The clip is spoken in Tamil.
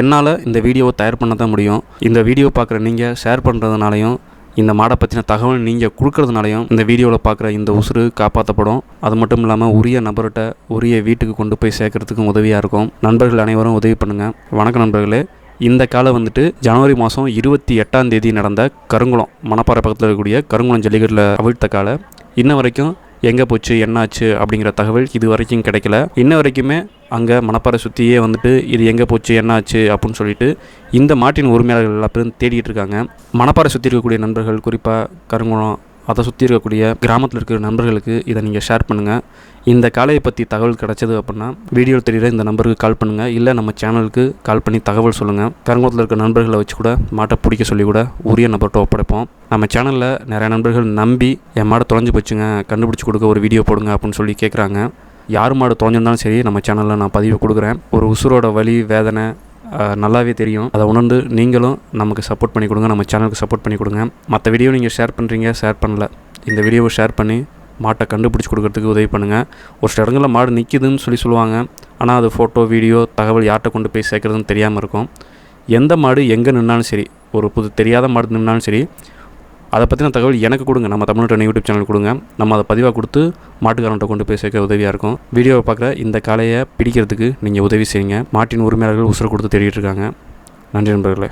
என்னால் இந்த வீடியோவை தயார் பண்ண தான் முடியும். இந்த வீடியோ பார்க்குற நீங்கள் ஷேர் பண்ணுறதுனாலையும் இந்த மாடை பற்றின தகவல் நீங்கள் கொடுக்கறதுனாலையும் இந்த வீடியோவில் பார்க்குற இந்த உசுறு காப்பாற்றப்படும் அது மட்டும் இல்லாமல் உரிய நபர்கிட்ட உரிய வீட்டுக்கு கொண்டு போய் சேர்க்கறதுக்கும் உதவியாக இருக்கும். நண்பர்கள் அனைவரும் உதவி பண்ணுங்கள் வணக்கம் நண்பர்களே. இந்த காலம் வந்துட்டு ஜனவரி மாதம் இருபத்தி எட்டாம் தேதி நடந்த கருங்குளம் மணப்பாறை பக்கத்தில் இருக்கக்கூடிய கருங்குளம் ஜல்லிக்கட்டில் அவிழ்த்த காலை. இன்ன வரைக்கும் எங்கே போச்சு என்னாச்சு அப்படிங்கிற தகவல் இது வரைக்கும் கிடைக்கல. இன்ன வரைக்குமே அங்கே மணப்பாறை சுற்றியே வந்துட்டு இது எங்கே போச்சு என்னாச்சு அப்படின்னு சொல்லிட்டு இந்த மாட்டின் உரிமையாளர்கள் எல்லா பேரும் தேடிட்டு இருக்காங்க. மணப்பாறை சுற்றி இருக்கக்கூடிய நண்பர்கள் குறிப்பாக கருங்குளம் அதை சுற்றி இருக்கக்கூடிய கிராமத்தில் இருக்கிற நண்பர்களுக்கு இதை நீங்கள் ஷேர் பண்ணுங்கள் இந்த காலையை பற்றி தகவல் கிடைச்சது அப்படின்னா வீடியோ தெரியுற இந்த நம்பருக்கு கால் பண்ணுங்கள் இல்லை நம்ம சேனலுக்கு கால் பண்ணி தகவல் சொல்லுங்கள் கருங்குளத்தில் இருக்க நண்பர்களை வச்சு கூட மாட்டை பிடிக்க சொல்லி கூட உரிய நபர்கிட்ட ஒப்படைப்போம் நம்ம சேனலில் நிறைய நண்பர்கள் நம்பி என் மாடை தொலைஞ்சு போச்சுங்க கண்டுபிடிச்சி கொடுக்க ஒரு வீடியோ போடுங்க அப்படின்னு சொல்லி கேட்குறாங்க யார் மாடு தொலைஞ்சிருந்தாலும் சரி நம்ம சேனலில் நான் பதிவு கொடுக்குறேன். ஒரு உசுரோட வலி வேதனை நல்லாவே தெரியும். அதை உணர்ந்து நீங்களும் நமக்கு சப்போர்ட் பண்ணி கொடுங்க. நம்ம சேனலுக்கு சப்போர்ட் பண்ணி கொடுங்க. மற்ற வீடியோ நீங்கள் ஷேர் பண்ணுறீங்க ஷேர் பண்ணல. இந்த வீடியோவை ஷேர் பண்ணி மாட்டை கண்டுபிடிச்சி கொடுக்கறதுக்கு உதவி பண்ணுங்கள் ஒரு சில இடங்களில் மாடு நிற்கிதுன்னு சொல்லி சொல்லுவாங்க. ஆனால் அது ஃபோட்டோ வீடியோ தகவல் யார்கிட்ட கொண்டு போய் சேர்க்குறதுன்னு தெரியாமல் இருக்கும். எந்த மாடு எங்கே நின்னாலும் சரி ஒரு புது தெரியாத மாடு நின்னாலும் சரி அதை பற்றின தகவல் எனக்கு கொடுங்க. நம்ம தமிழ்நாட்டு யூடியூப் சேனல் கொடுங்க. நம்ம அதை பதிவாக கொடுத்து மாட்டுக்காரன்ட்ட கொண்டு போய் சேர்க்க உதவியாக இருக்கும். வீடியோவை பார்க்குற இந்த காளையை பிடிக்கிறதுக்கு நீங்கள் உதவி செய்யுங்க. மாட்டின் உரிமையாளர்கள் உசுரை கொடுத்து தேடிட்டு இருக்காங்க. நன்றி நண்பர்களே.